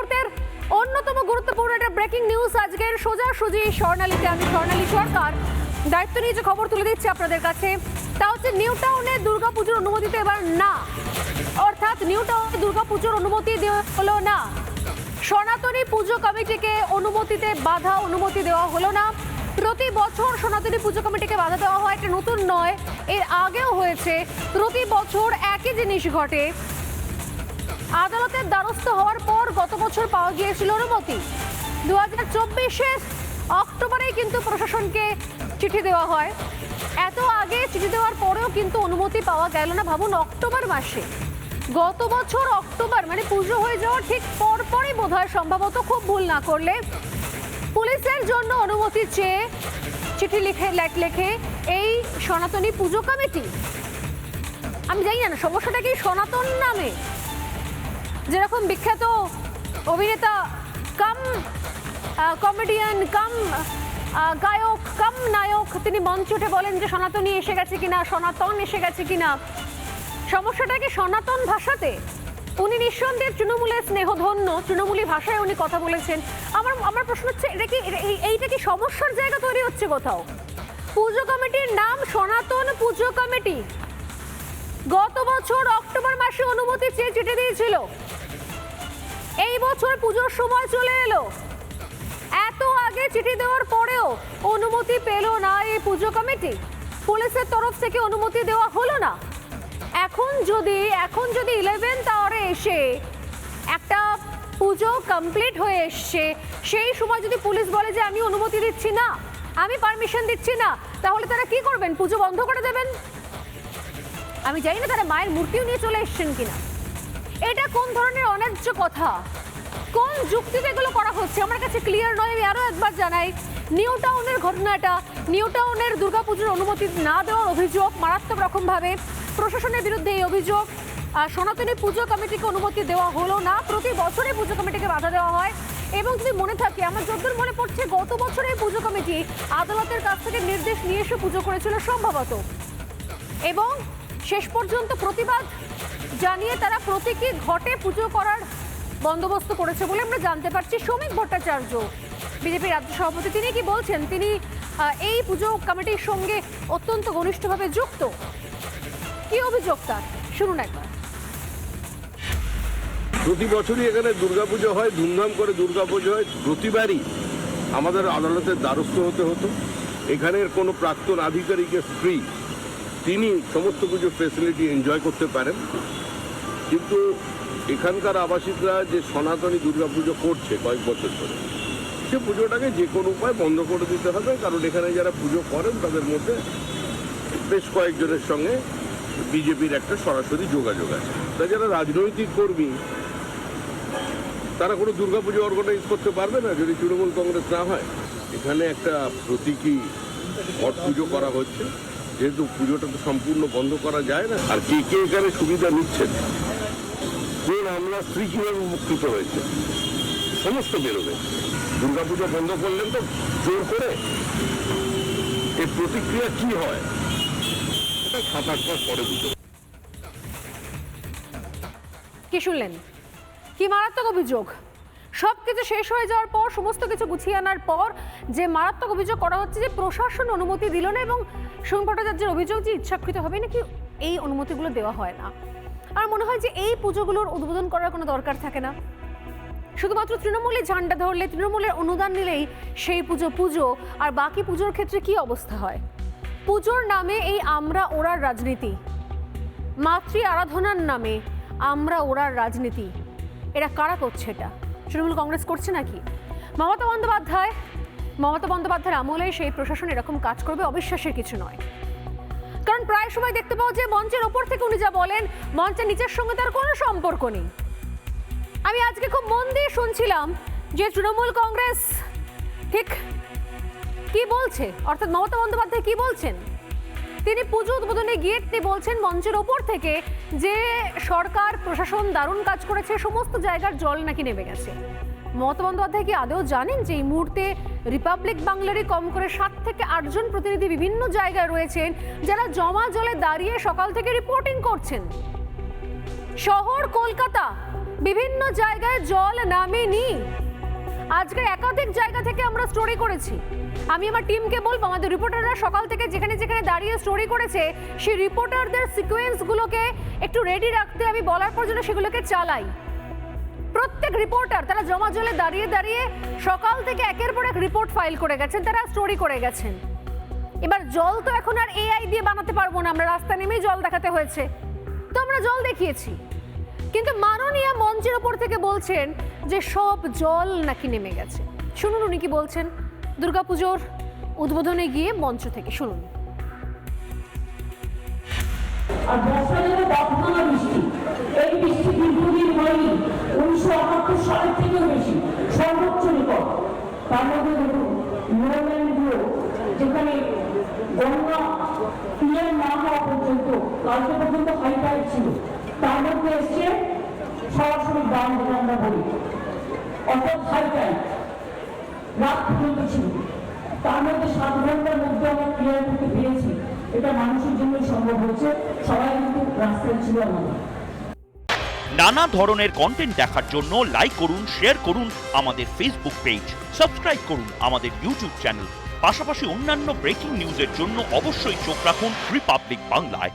মুহূর্তের অন্যতম গুরুত্বপূর্ণ একটা ব্রেকিং নিউজ আজকের সোজাসুজি স্বর্ণালীতে। আমি স্বর্ণালী সরকার। দায়িত্ব নিয়ে যে খবর তুলে দিচ্ছি আপনাদের কাছে, তা হচ্ছে নিউ টাউনে দুর্গাপুজোর অনুমতিতে এবার না। অর্থাৎ নিউ টাউনে দুর্গাপুজোর অনুমতি দেওয়া হলো না। সনাতনী পুজো কমিটিকে অনুমতিতে বাধা, অনুমতি দেওয়া হলো না। প্রতি বছর সনাতনী পুজো কমিটিকে বাধা দেওয়া হয়। এটা নতুন নয়, এর আগেও হয়েছে। প্রতি বছর একই জিনিস ঘটে। আদালতের দ্বারস্থ হওয়ার পর গত বছর পাওয়া গিয়েছিল অনুমতি। দু হাজার চব্বিশের অক্টোবরেই কিন্তু প্রশাসনকে চিঠি দেওয়া হয়। এত আগে চিঠি দেওয়ার পরেও কিন্তু অনুমতি পাওয়া গেল না ভাবুন অক্টোবর মাসে। গত বছর অক্টোবর মানে পুজো হয়ে যাওয়ার ঠিক পরপরই বোধ হয় সম্ভবত খুব ভুল না করলে পুলিশের জন্য অনুমতি চেয়ে চিঠি লিখে, লেখ লেখে এই সনাতনী পুজো কমিটি। আমি জানি না, সমস্যাটা কি সনাতন নামে? যেরকম বিখ্যাত অভিনেতা কাম কমেডিয়ান কাম গায়ক, কাম নায়ক, তিনি মঞ্চে উঠে বলেন যে সনাতনী এসে গেছে কিনা, সনাতন এসে গেছে কিনা। সমস্যাটা কি সনাতন ভাষাতে? উনি নিঃসন্দেহে তৃণমূলের স্নেহধন্য, তৃণমূলী ভাষায় উনি কথা বলেছেন। আমার আমার প্রশ্ন হচ্ছে, এটা কি এই- এইটা কি সমস্যার জায়গা তৈরি হচ্ছে কোথাও? পুজো কমিটির নাম সনাতন পুজো কমিটি। গত বছর অক্টোবর মাসে অনুমতি চেয়ে চিঠি দিয়েছিল। এই বছর পুজোর সময় চলে এলো। এত আগে চিঠি দেওয়ার পরেও অনুমতি পেল না এই পুজো কমিটি। পুলিশের তরফ থেকে অনুমতি দেওয়া হলো না। এখন যদি এখন যদি ইলেভেন্থ আওয়ারে এসে একটা পুজো কমপ্লিট হয়ে এসছে, সেই সময় যদি পুলিশ বলে যে আমি অনুমতি দিচ্ছি না, আমি পারমিশন দিচ্ছি না, তাহলে তারা কি করবেন? পুজো বন্ধ করে দেবেন? আমি জানি না তারা মায়ের মূর্তিও নিয়ে চলে এসছেন কিনা। এটা কোন ধরনের অন্যায্য কথা? কোন যুক্তিতে এগুলো করা হচ্ছে? আমার কাছে ক্লিয়ার নয়, আমি আরও একবার জানাই। নিউ টাউনের ঘটনাটা নিউ টাউনের দুর্গাপুজোর অনুমতি না দেওয়ার অভিযোগ, মারাত্মক রকমভাবে প্রশাসনের বিরুদ্ধে এই অভিযোগ। সনাতনী পুজো কমিটিকে অনুমতি দেওয়া হলো না, প্রতি বছরে পুজো কমিটিকে বাধা দেওয়া হয়। এবং যদি মনে থাকে, আমার যতদূর মনে পড়ছে, গত বছরে পুজো কমিটি আদালতের কাছ থেকে নির্দেশ নিয়ে এসে পুজো করেছিল সম্ভবত। এবং শেষ পর্যন্ত প্রতিবাদ জানিয়ে তারা প্রতীকী ঘটে পুজো করার বন্দোবস্ত করেছে বলে আমরা জানতে পারছি। শ্রমিক ভট্টাচার্য, বিজেপি রাজ্য সভাপতি, তিনি কি বলছেন? তিনি এই পুজো কমিটির সঙ্গে অত্যন্ত ঘনিষ্ঠভাবে যুক্ত। কি অভিযোগ তার? শুনুন একবার। প্রতি বছরই এখানে দুর্গাপুজো হয়, ধুমধাম করে দুর্গাপুজো হয়। প্রতিবারই আমাদের আদালতের দ্বারস্থ হতে হতো। এখানের কোনো প্রাক্তন আধিকারিকের স্ত্রী তিনি সমস্ত পুজো ফেসিলিটি এনজয় করতে পারেন। কিন্তু এখানকার আবাসিকরা যে সনাতনী দুর্গাপুজো করছে কয়েক বছর ধরে, সে পুজোটাকে যে কোনো উপায় বন্ধ করে দিতে হবে। কারণ এখানে যারা পুজো করেন, তাদের মধ্যে বেশ কয়েকজনের সঙ্গে বিজেপির একটা সরাসরি যোগাযোগ আছে। তাই যারা রাজনৈতিক কর্মী, তারা কোনো দুর্গাপুজো অর্গানাইজ করতে পারবে না যদি তৃণমূল কংগ্রেস না হয়। এখানে একটা প্রতীকী ঘট পুজো করা হচ্ছে। যেহেতু পুজোটা তো সম্পূর্ণ বন্ধ করা যায় না, আর কে কে এখানে সুবিধা নিচ্ছেন? কোন আমরা স্ত্রী কীভাবে উপকৃত হয়েছে? সমস্ত বেরোবে। দুর্গাপুজো বন্ধ করলেন তো জোর করে? এর প্রতিক্রিয়া কি হয়? এটা সাত আট মাস পরে বুঝতে কি শুনলেন? কি মারাত্মক অভিযোগ? সব কিছু শেষ হয়ে যাওয়ার পর, সমস্ত কিছু গুছিয়ে আনার পর যে মারাত্মক অভিযোগ করা হচ্ছে যে প্রশাসন অনুমতি দিল না এবং সোম ভট্টাচার্যের অভিযোগ যে ইচ্ছাকৃত ইচ্ছাকৃতভাবে নাকি এই অনুমতিগুলো দেওয়া হয় না। আর মনে হয় যে এই পুজোগুলোর উদ্বোধন করার কোনো দরকার থাকে না। শুধুমাত্র তৃণমূলে ঝান্ডা ধরলে, তৃণমূলের অনুদান নিলেই সেই পুজো পুজো, আর বাকি পুজোর ক্ষেত্রে কি অবস্থা হয়? পুজোর নামে এই আমরা ওরার রাজনীতি, মাতৃ আরাধনার নামে আমরা ওরার রাজনীতি। এরা কারা করছে এটা? তৃণমূল কংগ্রেস করছে নাকি? মমতা বন্দ্যোপাধ্যায়, মমতা বন্দ্যোপাধ্যায়ের আমলে সেই প্রশাসন এরকম কাজ করবে, অবিশ্বাসের কিছু নয়। কারণ প্রায় সময় দেখতে পাওয়া যায় মঞ্চের ওপর থেকে উনি যা বলেন মঞ্চের নিচের সঙ্গে তার কোনো সম্পর্ক নেই। আমি আজকে খুব মন দিয়ে শুনছিলাম যে তৃণমূল কংগ্রেস ঠিক কি বলছে? অর্থাৎ মমতা বন্দ্যোপাধ্যায় কি বলছেন? তিনি পুজো উদ্বোধনে গিয়ে তিনি বলছেন মঞ্চের ওপর থেকে যে সরকার, প্রশাসন দারুণ কাজ করেছে, সমস্ত জায়গার জল নাকি নেমে গেছে। মমতা বন্দ্যোপাধ্যায় কি আদৌ জানেন যে এই মুহূর্তে রিপাবলিক বাংলারই কম করে সাত থেকে আটজন প্রতিনিধি বিভিন্ন জায়গায় রয়েছেন, যারা জমা জলে দাঁড়িয়ে সকাল থেকে রিপোর্টিং করছেন? শহর, কলকাতা, বিভিন্ন জায়গায় জল নামেনি। আজকে একাধিক জায়গা থেকে আমরা স্টোরি করেছি। আমি আমার টিমকে বলব, আমাদের রিপোর্টাররা সকাল থেকে যেখানে যেখানে দাঁড়িয়ে স্টোরি করেছে, সেই রিপোর্টারদের সিকোয়েন্সগুলোকে একটু রেডি রাখতে আমি বলার পর যেন সেগুলোকে চালাই। প্রত্যেক রিপোর্টার তারা জমা জলে দাঁড়িয়ে দাঁড়িয়ে সকাল থেকে একের পর এক রিপোর্ট ফাইল করে গেছেন, তারা স্টোরি করে গেছেন। এবার জল তো এখন আর এআই দিয়ে বানাতে পারব না, আমরা রাস্তা নেমেই জল দেখাতে হয়েছে। তো আমরা জল দেখিয়েছি। কিন্তু মাননীয় মঞ্চের ওপর থেকে বলছেন যে সব জল নাকি নেমে গেছে। শুনুন উনি কি বলছেন। দুর্গাপুজোর উদ্বোধনে গিয়ে মঞ্চ থেকে শুনুন। যেখানে গঙ্গা পর্যন্ত ছিল। তার মধ্যে এসছে, সরাসরি যেটা আমরা বলি। অর্থাৎ রাত পর্যন্ত ছিল। তার মধ্যে সাত ঘণ্টার মধ্যে আমরা ক্লিয়ার করতে পেরেছি। এটা মানুষের জন্য সম্ভব হয়েছে সবাই কিন্তু রাস্তায় ছিল আমাদের। নানা ধরনের কন্টেন্ট দেখার জন্য লাইক করুন শেয়ার করুন আমাদের ফেসবুক পেজ সাবস্ক্রাইব করুন আমাদের ইউটিউব চ্যানেল পাশাপাশি অন্যান্য ব্রেকিং নিউজের জন্য অবশ্যই চোখ রাখুন রিপাবলিক বাংলায়